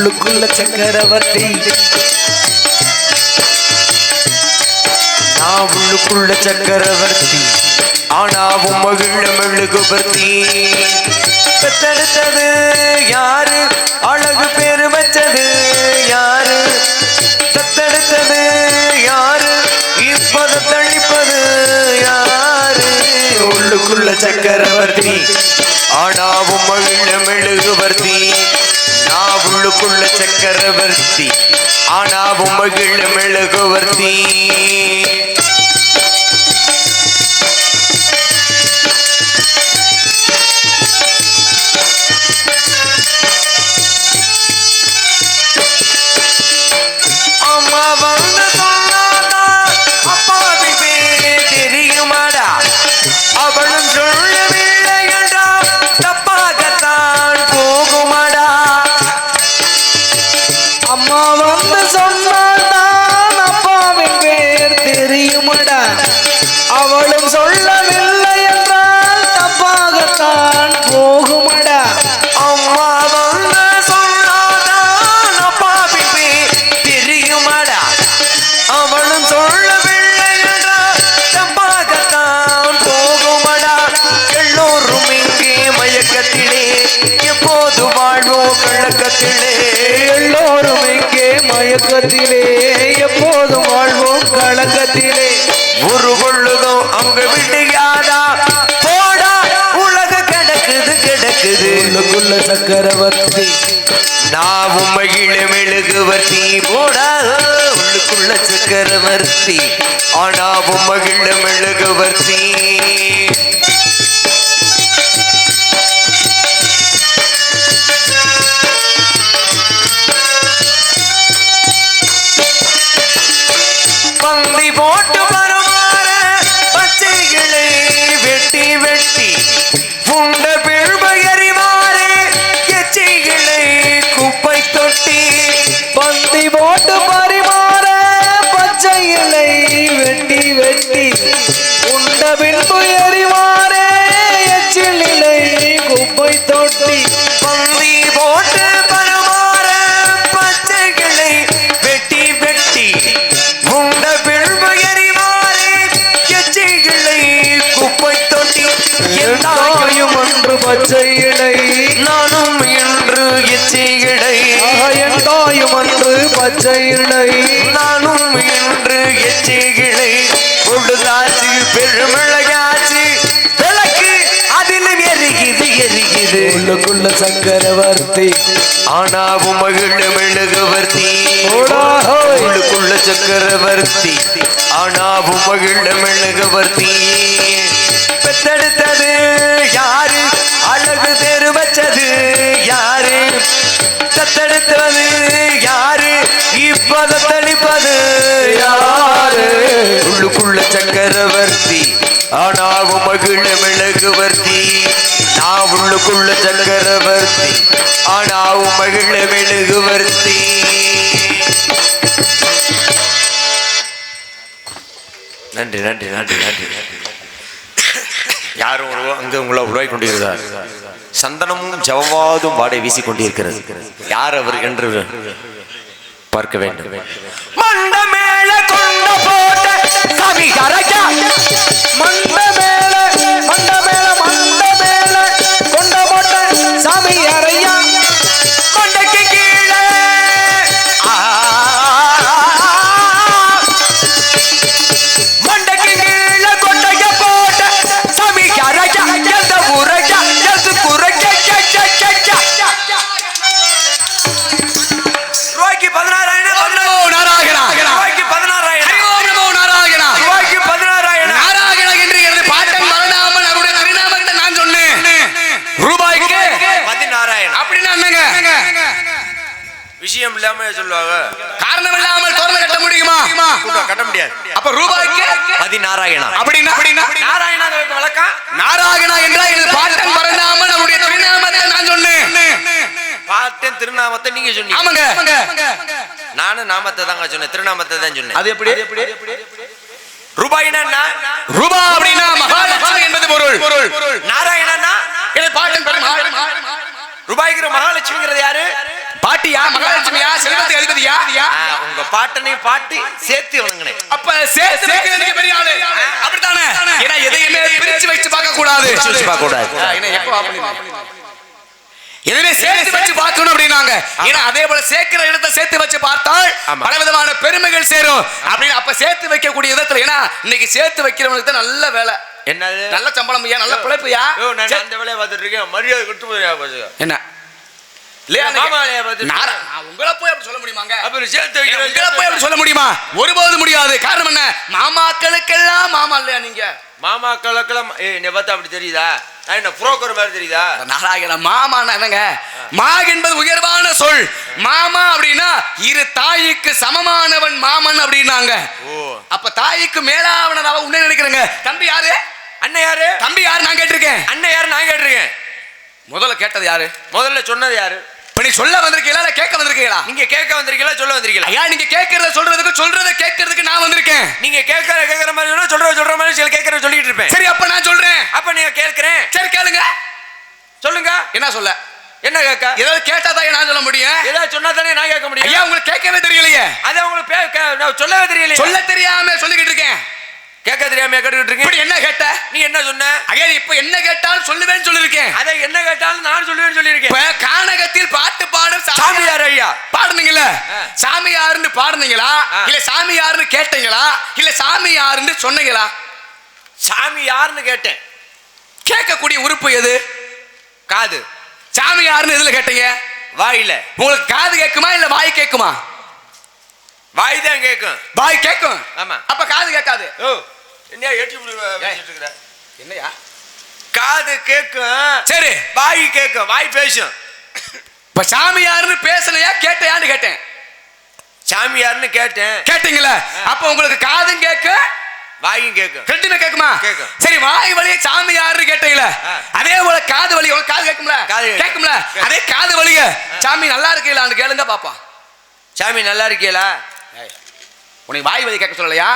உள்ளுக்குள்ள சக்கரவர்த்தி. நான் உள்ளுக்குள்ள சக்கரவர்த்தி. ஆனாவும் மகிழ மெழுகுபர்த்தி. பெத்தெடுத்தது யாரு? அழகு பேரு வச்சது யாரு? தத்தெடுத்தது யாரு? இப்பத தளிப்பது யாரு? உள்ளுக்குள்ள சக்கரவர்த்தி. ஆனாவும் மகிழ மெழுகுவர்த்தி நான் உள்ளுக்குள்ள சக்கரவர்த்தி ஆனா மகிழ மெழுகுவர்த்தி. மயக்கத்திலே எப்போதும் வாழ்வோம் கலக்கத்திலே ஒரு கொள்ளுதும் அங்க விடுயாதா போடா உலக கிடக்குது கிடக்குது. உள்ளுக்குள்ள சக்கரவர்த்தி. நான் மகிழ மெழுகுவர்த்தி. போடா உள்ளுக்குள்ள சக்கரவர்த்தி. ஆனா மகிழ மெழுகுவர்த்தி. உண்ட பின்பு எறிவாரே எச்சில் இலை குப்பை தொட்டி. பந்தி போட்டு பருமாற பச்சைகளை வெட்டி வெட்டி. புண்ட பிழ்பயறிவாறு எச்சைகளை குப்பை தொட்டி. எல்லாயும் ஒன்று பச்சை இலை. நானும் இன்று எச்சைகளை ஆக என் தாயும் ஒன்று பச்சை இலை. நானும் இன்று எச்சைகளை பொழுதாச்சு உள்ளுக்குள்ள சக்கரவர்த்தி ஆனாவும் மகிழ மெழுகுவர்த்தி. உள்ளுக்குள்ள சக்கரவர்த்தி. ஆனாவும் மகிழ மெழுகுவர்த்தி. பெத்தெடுத்தது யாரு? அழகு தேர் வச்சது யாரு? தத்தெடுத்தது யாரு? நான் சக்கரவர்த்தி ஆனாவும் மகிழ மெழுகுவர்த்தி நன்றி நன்றி நன்றி நன்றி நன்றி. யாரும் ஒரு அங்கு உங்களை உருவாய் கொண்டிருக்கிறார். சந்தனமும் ஜவவாதும் வாடை வீசிக் கொண்டிருக்கிறது. யார் அவர் என்று பார்க்க வேண்டும். மண்ட மேல கொண்ட போட்ட சொல்லுவாங்க? காரணம் இல்லாமல் தோரணை கட்ட முடியுமா? கட்ட முடியாது. அப்ப ரூபாய்க்கு? பதினாறாயிரம். அப்படின்னா? அப்படின்னா? நாராயணா வழக்கம் நாராயணா என்றால் எனது பாட்டன் மரணாமல் அவருடைய திருநாமத்தை நான் சொன்னேன். பார்த்தேன் திருநாமத்தை நீங்க சொன்னீங்க. ஆமாங்க. நானும் நாமத்தை தாங்க சொன்னேன். திருநாமத்தை தான் சொன்னேன். அது எப்படி? ரூபாய்னா என்ன? ரூபா அப்படின்னா மகாலட்சுமி என்பது பொருள். நாராயணனா எனது பாட்டன் பெரும்? ரூபாய்ங்கிற மகாலட்சுமிங்கிறது யாரு? பாட்டன் பாட்டியா? மகாலட்சுமியா? செல்வத்துக்கு அதிபதியா உங்க பாட்டனையும் பாட்டி சேர்த்து வணங்கினேன் அப்ப சேர்த்து வைக்கிறதுக்கு பெரிய ஆளு. அப்படித்தானே? ஏன்னா எதையுமே பிரிச்சு வச்சு பார்க்க கூடாது வச்சு பார்க்க கூடாது. என்ன? எதுவுமே சேர்த்து வச்சு பார்க்கணும் அப்படின்னாங்க. ஏன்னா அதே போல சேர்க்கிற இடத்தை சேர்த்து வச்சு பார்த்தால். பல விதமான பெருமைகள் சேரும். அப்படின்னு அப்ப சேர்த்து வைக்கக்கூடிய விதத்துல ஏன்னா இன்னைக்கு சேர்த்து வைக்கிறவனுக்கு தான் நல்ல வேலை. என்னது? நல்ல சம்பளம் ஐயா நல்ல பிழைப்புயா யோ, நான் அந்த வேலையை பார்த்துட்டு இருக்கேன். மரியாதை கொடுத்து என்ன? உங்களை போய் அப்படி சொல்ல முடியுமாங்க? அப்புறம் சேர்த்து உங்களை போய் அப்படி சொல்ல முடியுமா? ஒருபோது முடியாது. காரணம் என்ன? மாமாக்களுக்கெல்லாம் மாமா இல்லையா நீங்க? மாமா கலக்கெல்லாம் ஏய் என்னை பார்த்தா அப்படி தெரியுதா? என்ன புரோக்கர் மாதிரி தெரியுதா? நாராயண மாமான்னா என்னங்க? மா என்பது உயர்வான சொல். மாமா அப்படின்னா இரு தாய்க்கு சமமானவன் மாமன் அப்படின்னாங்க. ஓ. அப்ப தாய்க்கு மேலாவனதாக உன்ன நினைக்கிறேங்க? தம்பி யாரு? அண்ணன் யாரு? தம்பி யாரு? நான் கேட்டிருக்கேன். அண்ணன் யாரு? நான் கேட்டிருக்கேன். முதல்ல கேட்டது யாரு? முதல்ல சொன்னது யாரு? இப்ப நீ சொல்ல வந்திருக்கீங்களா இல்ல கேட்க வந்திருக்கீங்களா? நீங்க கேட்க வந்திருக்கீங்களா சொல்ல வந்திருக்கீங்களா? ஐயா நீங்க கேட்கறத சொல்றதுக்கு சொல்றத கேட்கறதுக்கு நான் வந்திருக்கேன். நீங்க கேட்கற கேட்கற மாதிரி சொன்னா சொல்ற சொல்ற மாதிரி சில கேட்கற சொல்லிட்டு இருப்பேன். சரி அப்ப நான் சொல்றேன். அப்ப நீங்க கேட்கிறேன். சரி கேளுங்க. சொல்லுங்க. என்ன சொல்ல? என்ன கேட்க? ஏதாவது கேட்டாதான் நான் சொல்ல முடியும். ஏதாவது சொன்னா தானே நான் கேட்க முடியும். ஐயா உங்களுக்கு கேட்கவே தெரியலையே. அது உங்களுக்கு சொல்லவே தெரியல சொல்ல தெரியாம சொல்லிக்கிட்டு இருக்கேன். கேட்க தெரியாம கேட்டுக்கிட்டு இருக்கேன் என்ன கேட்ட? நீ என்ன சொன்ன? ஐயா இப்ப என்ன கேட்டாலும் சொல்லுவேன்னு சொல்லிருக்கேன் அதை என்ன கேட்டாலும் நான் சொல்லுவேன்னு சொல்லியிருக்கேன். இப்ப கானகத்தில் பாட்டு பாடும் சாமியார். ஐயா. பாடுனீங்கல்ல? ஆ. சாமியாருன்னு பாடுனீங்களா. இல்ல சாமியாருன்னு கேட்டீங்களா? இல்ல சாமியாருன்னு சொன்னீங்களா? சாமி யாருன்னு கேட்டேன். கேட்கக்கூடிய உறுப்பு எது? காது. சாமியாருன்னு எதுல கேட்டீங்க? வாயில. உங்களுக்கு காது கேட்குமா இல்ல வாய் கேட்குமா? வாய் தான் கேட்கும் வாய் கேட்கும் ஆமா. அப்ப காது கேட்காது. ஓ. என்ன ஏற்றி பேசிட்டு இருக்கிற என்னையா? காது கேட்கும் சரி. வாய் கேட்கும் வாய் பேசும். இப்ப சாமியாருன்னு பேசலையா? கேட்டையான்னு கேட்டேன். சாமியார்னு கேட்டேன். கேட்டீங்களா? அப்ப உங்களுக்கு காதும் கேட்க வாயும் கேட்கும் ரெண்டுமே கேக்குமா? கேக்கும். சரி வாய் வழியே சாமி யாருன்னு கேட்டீங்களா. அதே போல காது வலி உங்களுக்கு காது கேட்கும்ல? காது கேக்கும். கேட்கும்ல? கேக்கும். அதே காது வலிய சாமி நல்லா இருக்கீங்களான்னு கேளுங்க பாப்பா சாமி நல்லா இருக்கீங்களா? உனக்கு வாய் வலி கேட்க சொல்லலையா.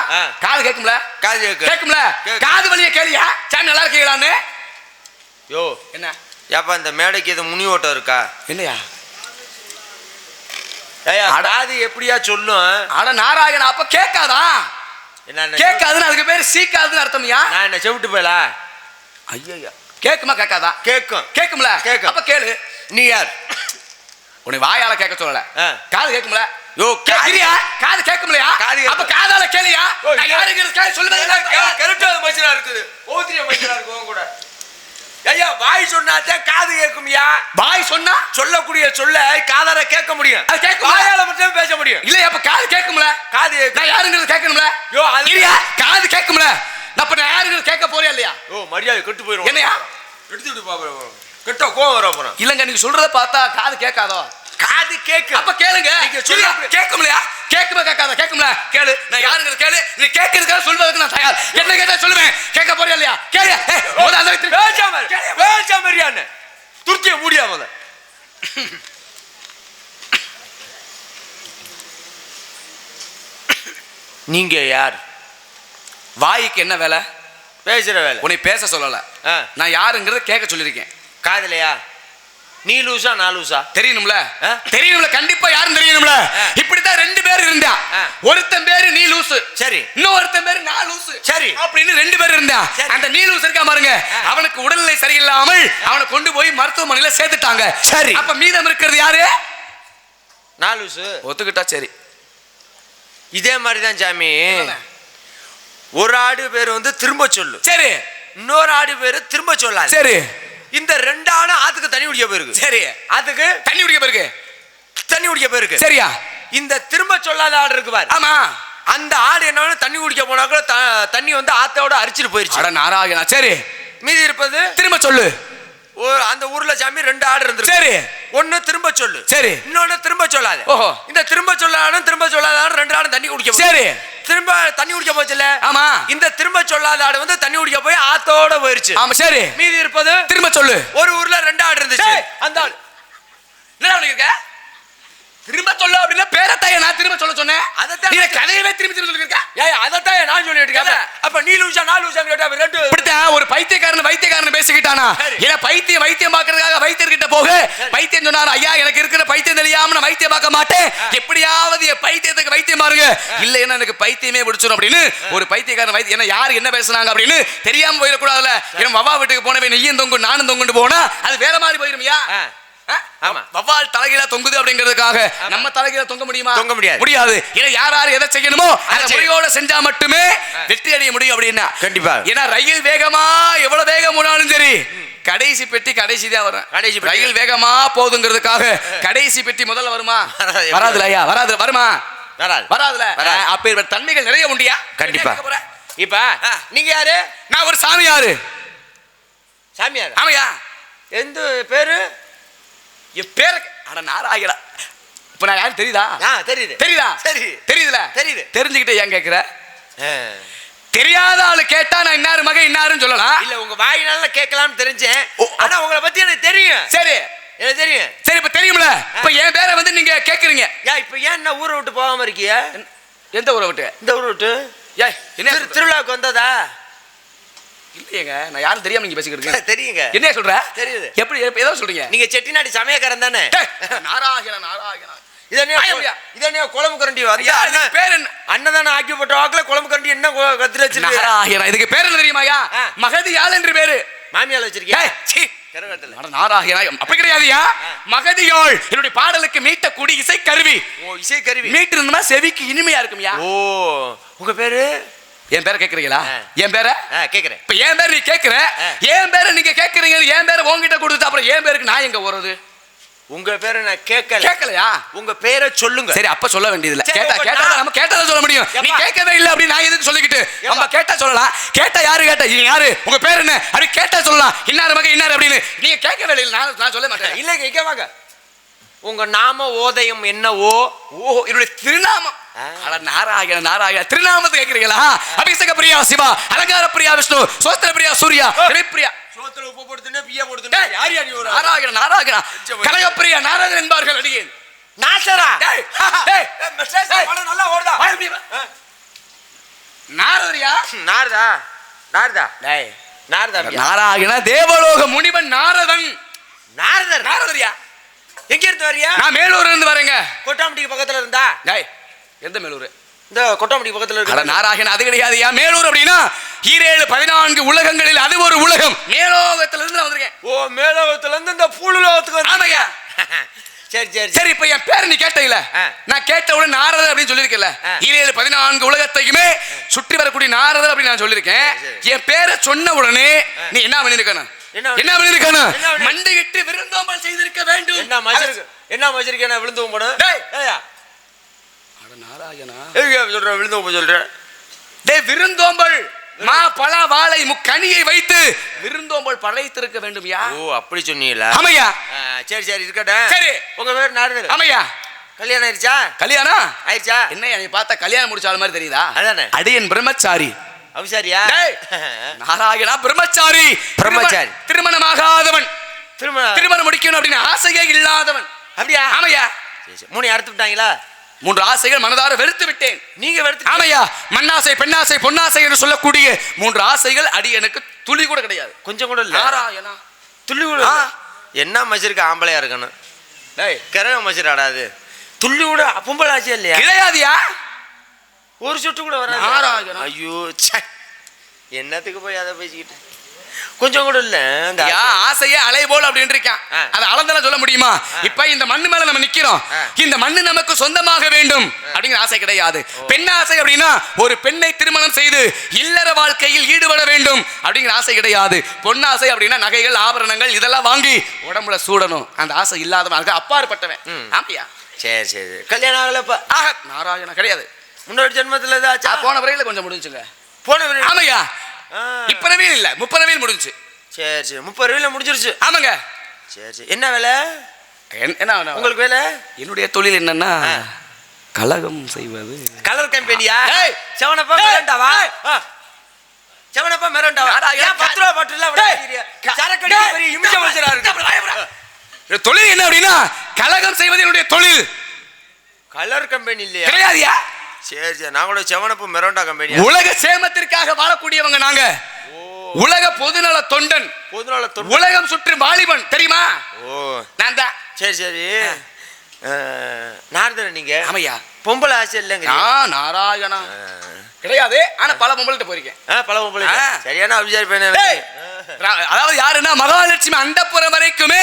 காது கேட்கும்ல? காது கேட்கும் கேட்கும்ல. காது வலிய கேளியா? சாமி நல்லா இருக்கீங்களான்னு? யோ என்ன? ஏப்பா இந்த மேடைக்கு எது முனி ஓட்டம் இருக்கா? அட. காது எப்படியா சொல்லும்? அட நாராயணா அப்ப கேட்காதா? என்ன கேட்காதுன்னு அதுக்கு பேரு சீக்காதுன்னு அர்த்தம்யா? நான் என்ன செவிட்டு போயலா? ஐயா கேக்குமா கேட்காதா? கேட்கும். கேக்கும்ல கேக்கும். அப்ப கேளு. நீ யார்? உனக்கு வாயால கேட்க சொல்லல. காது கேக்கும்ல யோ கேக்குறியா காது கேக்கும். அப்ப காதால கேளியா? நான். யாருங்கிறது கேளு சொல்லுங்க கரெக்டாக மனுஷனா இருக்குது. ஓத்திரிய மனுஷனா இருக்கு உன் கூட. ஐயா வாய் சொன்னாதான் காது கேட்கும்யா வாய் சொன்னா? சொல்லக்கூடிய சொல்ல காதால கேட்க முடியும். அது கேட்குமா? வாயால மட்டும் பேச முடியும். இல்ல அப்ப காது கேக்கும்ல காது நான் யாருங்கிறது கேட்கணும்ல? யோ, அது- காது கேக்கும்ல நான் அப்ப நான் யாருங்கிறது கேட்க போறியா இல்லையா? ஓ மரியாதை கெட்டு போயிரும். என்னையா? எடுத்துட்டு பாப்போம் கெட்ட கோவம் வர அப்புறம் இல்லங்க நீங்க சொல்றத பார்த்தா காது கேட்காதோ? காது கேக்கு அப்ப கேளுங்க. நீங்க சொல்ல- இல்லையா? கேட்கும்லையா கேட்குமா கேட்காத? கேட்கும்ல. கேளு. நான் யாருங்கிறது கேளு? நீ கேட்கறதுக்காக சொல்வதற்கு நான் தயார். என்ன கேட்டா சொல்லுவேன்? கேட்க போறியா இல்லையா? கேளு. முதல்ல பேசாம இருயான்னு துருத்திய முடியாம நீங்க யார்? வாய்க்கு என்ன வேலை? பேசுற வேலை. உன்னை பேச சொல்லல. நான் யாருங்கிறத கேட்க சொல்லியிருக்கேன். காதலையா? நீ லூசா நான் லூசா தெரியணும்ல? தெரியணும்ல கண்டிப்பா யாரும் தெரியணும்ல ஆ. இப்படித்தான் ரெண்டு பேர் இருந்தா. ஒருத்தன் பேரு நீ லூசு சரி. இன்னொருத்தன் பேரு நான் லூசு சரி. அப்படின்னு ரெண்டு பேர் இருந்தா. அந்த நீ லூசு இருக்கா பாருங்க. அவனுக்கு உடல்நிலை சரியில்லாமல் அவனை கொண்டு போய் மருத்துவமனையில சேர்த்துட்டாங்க. சரி. அப்ப மீதம் இருக்கிறது யாரு? நான் லூசு ஒத்துக்கிட்டா சரி. இதே மாதிரி தான் சாமி ஒரு ஆடு பேர் வந்து திரும்ப சொல்லு. சரி. இன்னொரு ஆடு பேரு திரும்ப சொல்லாது. சரி. இந்த ரெண்டு ஆடும் ஆத்துக்கு தண்ணி குடிக்க போயிருக்கு. சரி. அதுக்கு தண்ணி குடிக்க பிறகு தண்ணி குடிக்க போயிருக்கு. சரியா? இந்த திரும்ப சொல்லாத ஆடு இருக்கு பாரு. ஆமா. அந்த ஆடு என்ன தண்ணி குடிக்க போனா கூட த- தண்ணி வந்து ஆத்தோட அரிச்சிட்டு போயிருச்சு. அட நாராயணா சரி. மீதி இருப்பது திரும்ப சொல்லு. அந்த ஊர்ல சாமி ரெண்டு ஆடு இருந்துருக்கு. சரி. ஒண்ணு திரும்ப சொல்லு. சரி. இன்னொன்னு திரும்ப சொல்லாத. ஓஹோ. இந்த திரும்ப சொல்லாடும் திரும்ப சொல்லாத ரெண்டு ஆடும் தண்ணி குடிக்க. சரி. திரும்ப தண்ணி குடிக்க போச்சுல ஆமா. இந்த திரும்ப சொல்லாத ஆடு வந்து தண்ணி குடிக்க போய் ஆத்தோட போயிருச்சு. ஆமா சரி. மீதி இருப்பது திரும்ப சொல்லு. ஒரு ஊர்ல ரெண்டு ஆடு இருந்துச்சு. அந்த ஆடு. என்ன பண்ணிருக்க திரும்ப சொல்லு அப்படின்னா பேரத்தாய நான் திரும்ப சொல்ல சொன்னேன். அதைத்தான் நீ கதையவே திரும்பி திரும்பி சொல்லிருக்க? ஏய் அதத்தான் நான் சொல்லிட்டு இருக்கேன். அப்ப நீ லூசா நான் லூசான்னு கேட்டா ரெண்டு இப்படித்தான் ஒரு பைத்தியக்காரன் வைத்தியக்காரன் பேசிக்கிட்டானா? ஏன்னா பைத்தியம் வைத்தியம் பார்க்கறதுக்காக வைத்தியர்கிட்ட போக. பைத்தியம் சொன்னாரு ஐயா எனக்கு இருக்கிற பைத்தியம் தெரியாம நான் வைத்தியம் பார்க்க மாட்டேன். எப்படியாவது என் பைத்தியத்துக்கு வைத்தியம் பாருங்க. இல்லைன்னா எனக்கு பைத்தியமே பிடிச்சிடும் அப்படின்னு ஒரு பைத்தியக்காரன் வைத்தியம் என்ன யாரு என்ன பேசுனாங்க அப்படின்னு தெரியாம போயிடக்கூடாதுல என் வவா வீட்டுக்கு போனவே நீயும் தொங்கு நானும் தொங்குண்டு போனா அது வேற மாதிரி. ஆமா. வவ்வால் தலைகீழா தொங்குது அப்படிங்கிறதுக்காக நம்ம தலைகீழா தொங்க முடியுமா? தொங்க முடியாது. முடியாது. ஏன்னா யார் யார் எதை செய்யணுமோ அதை. முறையோட செஞ்சா மட்டுமே வெற்றி அடைய முடியும் அப்படின்னா. கண்டிப்பா. ஏன்னா ரயில் வேகமா எவ்வளவு வேகம் போனாலும் சரி கடைசி பெட்டி கடைசி தான் வரும். கடைசி. ரயில் வேகமா போகுதுங்கிறதுக்காக கடைசி பெட்டி முதல்ல வருமா? வராது. வராதுல ஐயா வராது வருமா? வராது. வராதுல. வராது. அப்ப இவர் தன்மைகள் நிறைய உண்டியா? கண்டிப்பா. இப்ப நீங்க யாரு? நான் ஒரு சாமியாரு. சாமியார்? ஆமையா? எந்த பேரு? என் பேர அட நாராயணா. இப்ப நான் யாரும் தெரியுதா? ஆ தெரியுது. தெரியுதா? சரி. தெரியுதுல? தெரியுது. தெரிஞ்சுக்கிட்டு ஏன் கேக்குற? ஆ. தெரியாத ஆளு கேட்டா நான் இன்னாரு மகன் இன்னாருன்னு சொல்லலாம் இல்ல உங்க வாயினால கேட்கலாம்னு தெரிஞ்சேன். ஆனா உங்களை பத்தி எனக்கு தெரியும். சரி. எனக்கு தெரியும். சரி இப்ப தெரியும்ல? இப்ப என் பேரை வந்து நீங்க கேக்குறீங்க. ஏன் இப்ப ஏன் என்ன ஊரை விட்டு போகாம இருக்கிய? எந்த ஊரை விட்டு? இந்த ஊரை விட்டு? ஏய் என்ன திரு- திருவிழாவுக்கு வந்ததா? இல்லையேங்க நான் யாரும் தெரியாம நீங்க பேசிக்கிட்டு தெரியுங்க. என்ன சொல்ற? தெரியுது. எப்படி எப்ப- ஏதோ சொல்றீங்க? நீங்க செட்டிநாடு சமயக்காரன் தானே? நாராயணா நாராயணா இது என்ன ஐயா. இது என்ன குழம்பு கரண்டி பேர் என்ன? அண்ணன் ஆக்கி போட்ட வாக்குல குழம்பு கரண்டி என்ன கு- கத்திரி வச்சிருக்க? நாராயணா இதுக்கு பேர் என்ன தெரியுமாயா ஆ. மகதியாள் என்று பேரு. மாமியால மகதியாள் என்னுடைய பாடலுக்கு மீட்டக்கூடிய இசை கருவி ஓ இசை கருவி மீட்டு இருந்தோம்னா செவிக்கு இனிமையா இருக்கும்யா ஓ உங்க பேரு? என் பேரை கேக்குறீங்களா. என் பேரை? கேக்குறேன். இப்ப என் பேர் நீ கேக்குற. என் பேரை நீங்க கேக்குறீங்க என் பேரை உங்ககிட்ட கொடுத்து அப்புறம் என் பேருக்கு நான் எங்க போறது? உங்க பேரை நான் கேட்கல கேட்கலையா உங்க பேரை சொல்லுங்க. சரி அப்ப சொல்ல வேண்டியதில்ல. சரி, கேட்டா கேட்டா நம்ம கேட்டதை சொல்ல முடியும். நீ? கேட்கவே இல்லை அப்படி நான் எதுக்கு சொல்லிக்கிட்டு? நம்ம? கேட்டா சொல்லலாம். கேட்டா யாரு கேட்டா? நீ யாரு? உங்க பேர் என்ன? அப்படி கேட்டா சொல்லலாம். இன்னாரு மகன் இன்னாரு அப்படின்னு. நீங்க கேட்கவே இல்லை. நான் நான் சொல்ல மாட்டேன். இல்ல வாங்க. உங்க நாம ஓதயம் என்னவோ? ஓ என்னுடைய திருநாமம். நாராயண நாராயண திருநாமத்தை கேட்கிறீங்களா அபிஷேக பிரியா சிவா அலங்கார பிரியா விஷ்ணு சோஸ்திர பிரியா சூர்யா பிரியா உப்பு போடுதுன்னு பிய போடுதுன்னு யார் யார்? நாராயண நாராயண. கனகப்பிரியா நாரதன் என்பார்கள் அடியேன். நாசரா. நல்லா ஓடுதா. நாரதரியா? நாரதா. நாரதா. டேய். நாரதா நாராயண தேவலோக முனிவன் நாரதன். நாரதர். நாரதரியா? எங்க இருந்து வரியா நான் மேலூர்ல இருந்து வரேங்க. கொட்டாம்பட்டிக்கு பக்கத்துல இருந்தா? டேய் எந்த மேலூர்? இந்த கொட்டாம்பட்டி பக்கத்துல அட இருக்கு நாராயண அது கிடையாதுயா? மேலூர் அப்படின்னா ஈரேழு பதினான்கு உலகங்களில் அது ஒரு உலகம். மேலோகத்துல இருந்து நான் வந்திருக்கேன். ஓ மேலோகத்துல இருந்து இந்த பூலுலோகத்துக்கு ஆமாய்யா சரி சரி சரி. இப்ப என் பேரை நீ கேட்டீல. நான் கேட்ட உடனே நாரதர் அப்படின்னு சொல்லியிருக்கல. ஈரேழு பதினான்கு உலகத்தையுமே சுற்றி வரக்கூடிய நாரதர் அப்படின்னு நான் சொல்லியிருக்கேன். என் பேரை சொன்ன உடனே நீ என்ன பண்ணிருக்கணும்? என்ன பண்ணி- என்ன பண்ணிருக்கணும் என்ன பண்ணி- மண்டையிட்டு விருந்தோம்பல் செய்திருக்க வேண்டும். என்ன மஜருக்கு என்ன மஜருக்கு என்ன விழுந்து போடு அட நாராயணா. எதுக்கு சொல்ற? விழுந்து போக சொல்ற. டேய் விருந்தோம்பல். மா பழ வாழை முக்கனியை வைத்து விருந்தோம்பல் படைத்திருக்க வேண்டும் யா. ஓ அப்படி சொன்னீங்களா? ஆமையா சரி சரி இருக்கட்டும். சரி. உங்க பேர் நாரதர் ஆமையா கல்யாணம் ஆயிடுச்சா கல்யாணம்? ஆயிடுச்சா என்ன நீ பார்த்தா கல்யாணம் முடிச்ச ஆள் மாதிரி தெரியுதா? அதானே. அடியன் பிரம்மச்சாரி. அபிசாரியா டேய், நாராயணா பிரம்மச்சாரி. பிரம்மச்சாரி. திருமண- திருமணமாகாதவன். திரும்ப திருமணம் முடிக்கணும் அப்படின்னு ஆசையே இல்லாதவன். அப்படியா? ஆமையா. மூணு அறுத்து விட்டாங்களா? மூன்று ஆசைகள் மனதார வெறுத்து விட்டேன். நீங்க வெறுத்து ஆமையா? மண்ணாசை பெண்ணாசை பொன்னாசை என்று சொல்லக்கூடிய மூன்று ஆசைகள் அடியனுக்கு துளி கூட கிடையாது. கொஞ்சம் கூட இல்ல. நாராயணா. துள்ளி கூட. என்ன மஜருக்கு ஆம்பளையா இருக்கணும்? டேய். கிரக மஜர் ஆடாது துள்ளி கூட பொம்பளாச்சு இல்லையா? கிடையாதுயா? ஒரு சொட்டு கூட வராது. நாராயணா. ஐயோ ச்சே. என்னத்துக்கு போய் அதை பேசிக்கிட்டு? கொஞ்சம் கூட இல்ல ஆசையே அலை போல் அப்படின்னு இருக்கான். அதை அளந்தெல்லாம் சொல்ல முடியுமா? இப்ப இந்த மண்ணு மேல நம்ம நிக்கிறோம். இந்த மண்ணு நமக்கு சொந்தமாக வேண்டும் அப்படிங்கிற ஆசை கிடையாது. பெண் ஆசை அப்படின்னா ஒரு பெண்ணை திருமணம் செய்து இல்லற வாழ்க்கையில் ஈடுபட வேண்டும் அப்படிங்கிற ஆசை கிடையாது. பொன்னாசை அப்படின்னா நகைகள் ஆபரணங்கள் இதெல்லாம் வாங்கி உடம்புல சூடணும். அந்த ஆசை இல்லாதவன் அப்பாற்பட்டவன். ம். ஆமையா? சரி சரி கல்யாணம் ஆகலப்ப. ஆக நாராயணா கிடையாது. முன்னோடி ஜென்மத்துல ஏதாச்சும் போன வரையில கொஞ்சம் முடிஞ்சுங்க போன விரைவில். ஆமையா. இப்பறவையில் இல்ல முப்பறவையில் முடிஞ்சு சரி சரி. முப்பது ரூபாயில முடிஞ்சிருச்சு. ஆமாங்க. சரி சரி. என்ன வேலை? என்ன-? உங்களுக்கு வேலை? என்னுடைய தொழில் என்னன்னா. கலகம் செய்வது. கலர் கம்பெனியா. செவனப்பா. மிரண்டாவா. செவனப்பா மிரண்டாவா? ஏன் பத்து ரூபா பாட்டில் சரக்கு அடிக்க பெரிய இமிச்ச மனுஷரா இருக்கு தொழில் என்ன அப்படின்னா கலகம் செய்வது என்னுடைய தொழில். கலர் கம்பெனி இல்லையா? கிடையாதுயா? சரி சரி. நான் கூட செவனப்பு மெரோண்டா கம்பெனி உலக சேமத்திற்காக வாழக்கூடியவங்க நாங்க. உலக பொதுநல தொண்டன். பொதுநாள தொண்டு உலகம் சுற்றும் வாலிபன் தெரியுமா? ஓ. நான் தான். சரி சரி. நாரதன நீங்க. ஆமையா? பொம்பளை ஆசை இல்லைங்க நாராயணா. கிடையாது. ஆனா பல பொம்பளைட்ட போயிருக்கேன். பல பொம்பளை. சரியான அபிஜாரி பையன் அதாவது யாருன்னா மகாலட்சுமி அண்டப்புறம் வரைக்குமே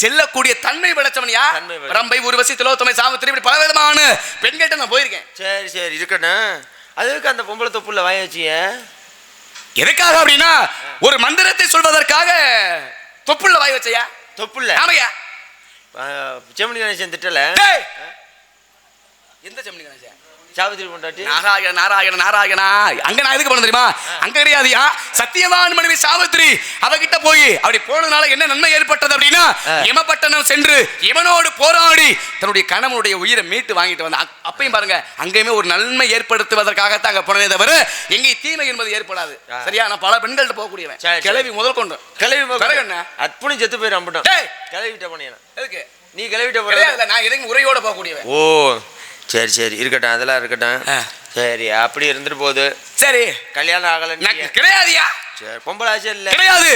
செல்லக்கூடிய தன்மை படைச்சவன் யார்? ரம்பை உருவசி திலோத்தமை சாவித்திரி இப்படி பல விதமான பெண்கிட்ட நான் போயிருக்கேன். சரி சரி இருக்கட்டும். அதுக்கு அந்த பொம்பளை தொப்புல வாய வச்சிங்க? எதுக்காக அப்படின்னா ஒரு மந்திரத்தை சொல்வதற்காக தொப்புள்ள வாய் வச்சையா? தொப்புல ஆமையா? செம்மணி கணேசன் திட்டல! எந்த செம்மணி கணேசன்? சாவித்திரி கொண்டாட்டி நாராயண நாராயண நாராயணா. அங்க நான் எதுக்கு போனேன் தெரியுமா? அங்க கிடையாதுயா. சத்தியவான் மனைவி சாவித்திரி. அவகிட்ட போய் அப்படி போனதுனால என்ன நன்மை ஏற்பட்டது அப்படின்னா ஆ. யமபட்டணம் சென்று யமனோடு போராடி தன்னுடைய கணவனுடைய உயிரை மீட்டு வாங்கிட்டு வந்த அப்- அப்பயும் பாருங்க அங்கேயுமே ஒரு நன்மை ஏற்படுத்துவதற்காகத்தான் அங்க போனதே தவிர எங்கே தீமை என்பது ஏற்படாது. சரியா? நான் பல பெண்கள்ட்ட போகக்கூடியவன். கிளவி முதல் கொண்டு. கிளவி என்ன? அப்புனி செத்து டேய். கிளவிட்ட போனீங்க எதுக்கு? நீ கிளவிட்ட போற. நான் எதுக்கு உரையோட போகக்கூடியவன். ஓ. சரி சரி இருக்கட்டும் அதெல்லாம் இருக்கட்டும். சரி அப்படி இருந்துட்டு போகுது. சரி. கல்யாணம் ஆகல கிடையாதுயா. சரி பொம்பளை ஆசை இல்ல. கிடையாது.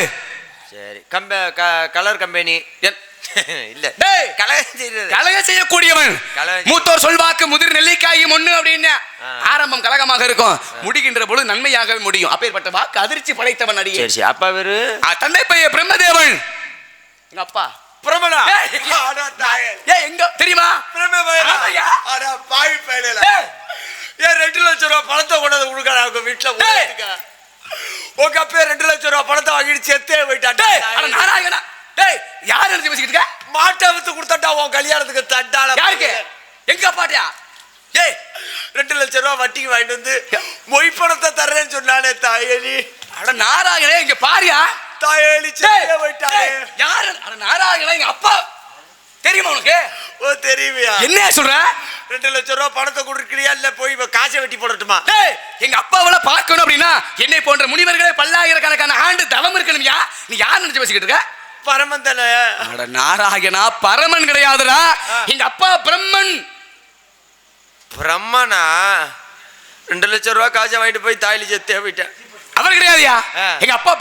சரி கம்ப க- கலர் கம்பெனி. இல்ல. கலக செய்யக்கூடியவன். மூத்தோர் சொல்வாக்கு முதிர் நெல்லிக்காயும் ஒண்ணு அப்படின்னு. ஆரம்பம் கலகமாக இருக்கும். முடிகின்ற பொழுது நன்மையாகவே முடியும். அப்பேற்பட்ட வாக்கு அதிர்ச்சி படைத்தவன் அடியே. அப்பா ஆ, தந்தை பையன் பிரம்மதேவன். எங்க அப்பா பிரமணா ஏய், ஏ எங்க தெரியுமா ஆமாய்யா. பாவி பயல ஏய், ஏன் ரெண்டு லட்சம் ரூபாய் பணத்தை கொண்டாந்து கொடுக்கறா உங்க வீட்டுல. உங்க அப்பா ரெண்டு லட்சம் ரூபாய் பணத்தை வாங்கிட்டு செத்தே அட நாராயணா. டேய் யார் எடுத்து பேசிக்கிட்டு இருக்க? மாட்டை வித்து கொடுத்தாட்டா உன் கல்யாணத்துக்கு தட்டால யாருக்கு? எங்க அப்பாட்டியா ஏய் ரெண்டு லட்சம் ரூபாய் வட்டிக்கு வாங்கிட்டு வந்து மொய் பணத்தை தர்றேன்னு சொன்னானே தாயலி. அட நாராயணே இங்க பாரியா? தாயலி செத்தே போயிட்டானே. யாரு? அட நாராயணா எங்க அப்பா. தெரியுமா உனக்கு? ஓ தெரியுமையா? என்ன சொல்ற? ரெண்டு லட்சம் ரூபாய் பணத்தை கொடுக்குறியா? இல்ல போய் காசை வெட்டி போடட்டுமா? எங்க அப்பாவள பார்க்கணும் அப்படின்னா என்னை போன்ற முனிவர்களே பல்லாயிரக்கணக்கான ஆண்டு தவம் இருக்கணும்யா. நீ யார் நினைச்சு பேசிக்கிட்டு இருக்க? பரமந்தன அட நாராயணா பரமன் கிடையாதுடா. எங்க அப்பா பிரம்மன். பிரம்மனா? ரெண்டு லட்சம் ரூபாய் காசை வாங்கிட்டு போய் தாயலி செத்தே போயிட்டேன் அவர் கிடையாதுயா. எங்க அப்பா